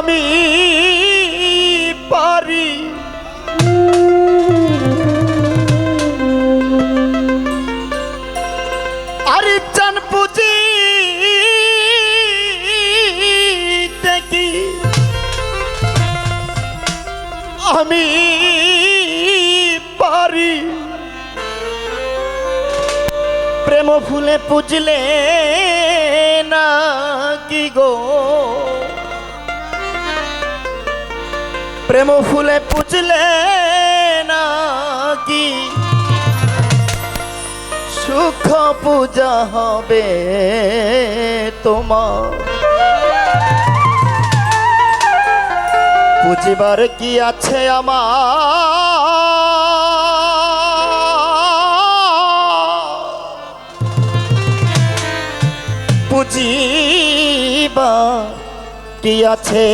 আমি পারি। আরে চান দেখি। আমি পারি। প্রেম ফুলে পুজলে না কি গো? প্রেম ফুলে পুজলে না কি সুখ পূজা হবে তোমার। বুঝিবার কি আছে আমার? বুঝিবা কি আছে?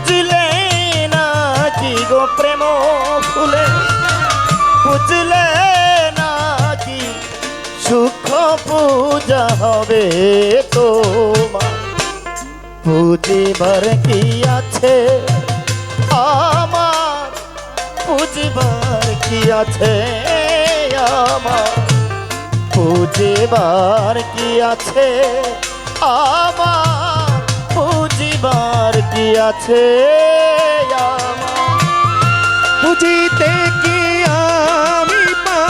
বুঝলে না কি গো প্রেম ফুলে? বুঝলে না কি সুখ পূজা হবে তোমার? বুঝিবার কি আছে? আমার বুঝিবার কি আছে আমার? বুঝিবার কি আছে? আমার বুঝিবার কি আছে বুঝিতে কি আমি পা?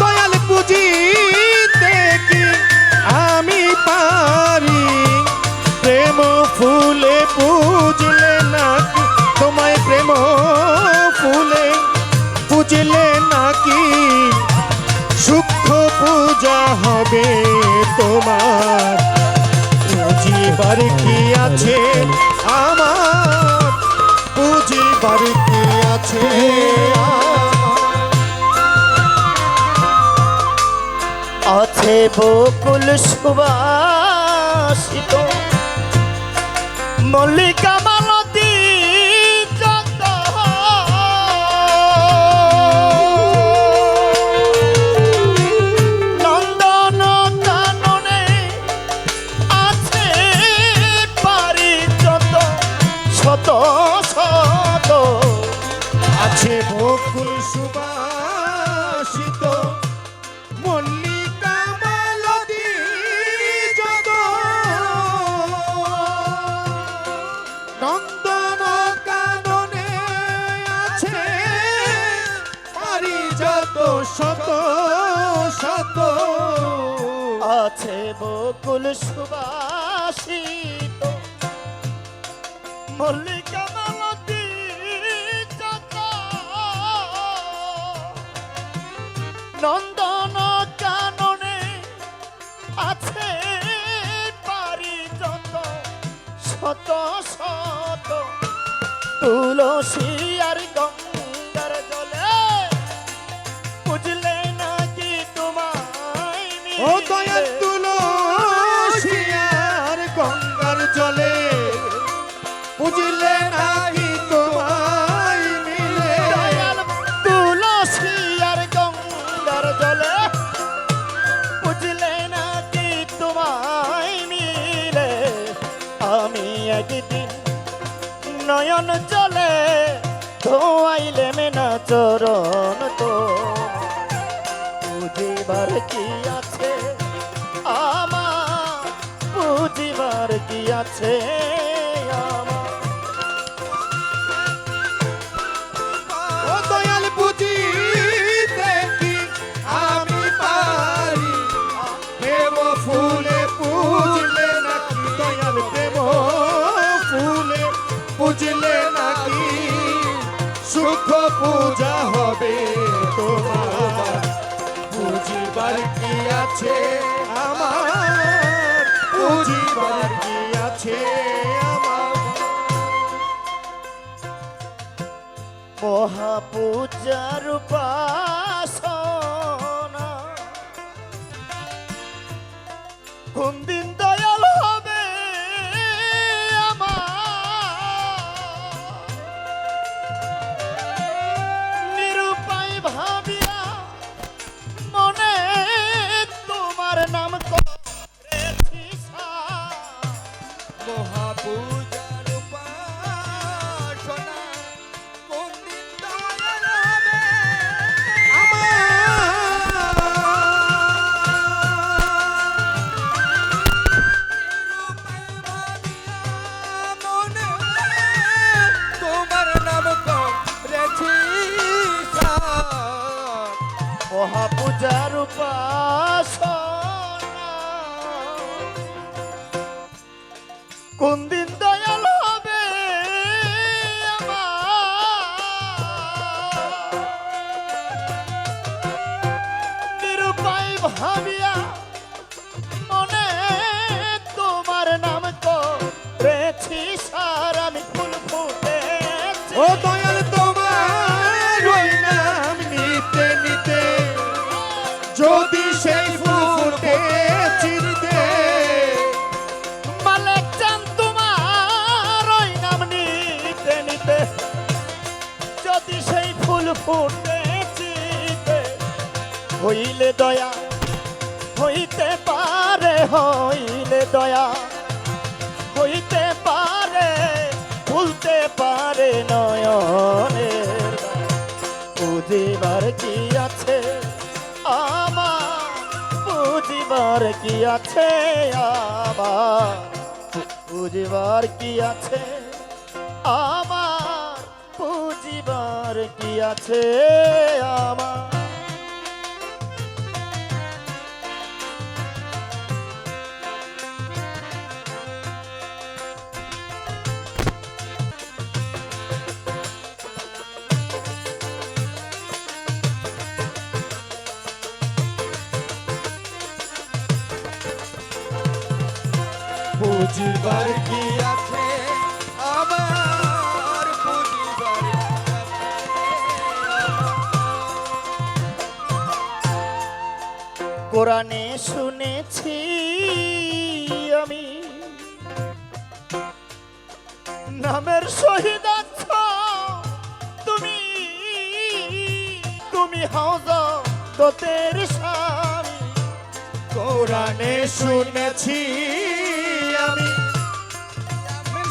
দয়াল বুঝিতে কি আমি পারি? প্রেম ফুলে বুঝলে নাকি? তোমায় প্রেম ফুলে বুঝলে নাকি? সূক্ষ্ম পূজা হবে তোমার। বুঝিবার কি আছে? আমার বুঝিবার কি আছে? আছে বকুল সুবাসিত মল্লিকা আছে বকুল সুবাসিত। মল্লিকা মালতী নন্দন কাননে আছে পারি যত শত শত তুলসী আর গঙ্গার চরণ তো। বুঝিবার কি আছে? আমার বুঝিবার কি আছে? সুখ পূজা হবে তোমার। বুঝিবার কি আছে আমার? বুঝিবার কি আছে আমার? মহাপূজার কোন উপাসনা। কোন দিন দয়াল হবে নিরুপায় ভাবিয়া হইলে দয়া হইতে পারে, ভুলতে পারে নয়নের বুঝিবার কি আছে আমার? বুঝিবার কি আছে আমার? বুঝিবার কি আছে আমার? বুঝিবার কি আছে আমার? বুঝিবার কি আমার বুঝিবার কোরআনে শুনেছি আমি। নামের শহীদ আছো তুমি। তুমি হাউজ তোতের স্বামী। কোরআনে শুনেছি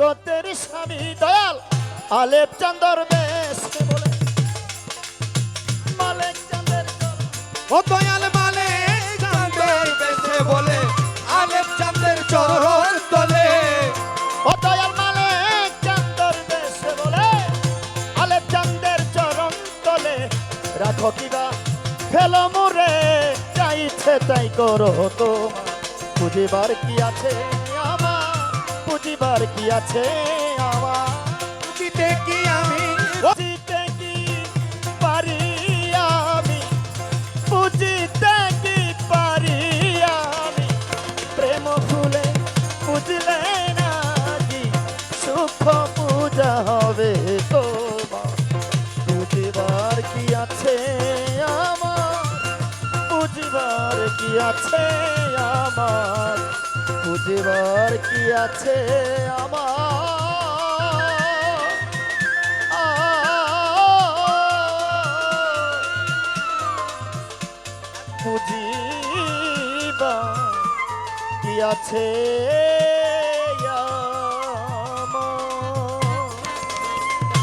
গতের স্বামী দয়াল আলেপ চন্দর বেশ বলে? মালেক চন্দ্রের চরণ ও দয়াল মালে চাঁদের বেশে বলে আলেপ চরণ তলে। ও দয়াল মালিক চান্দর বলে আলেপ চান্দের চরণ তলে। রাখো কিবা ফেলো মোরে চাইছে তাই করো তোমার বুঝিবার কি আছে? বুঝিবার কি আছে? দেবার কি আছে আমার? কি আছে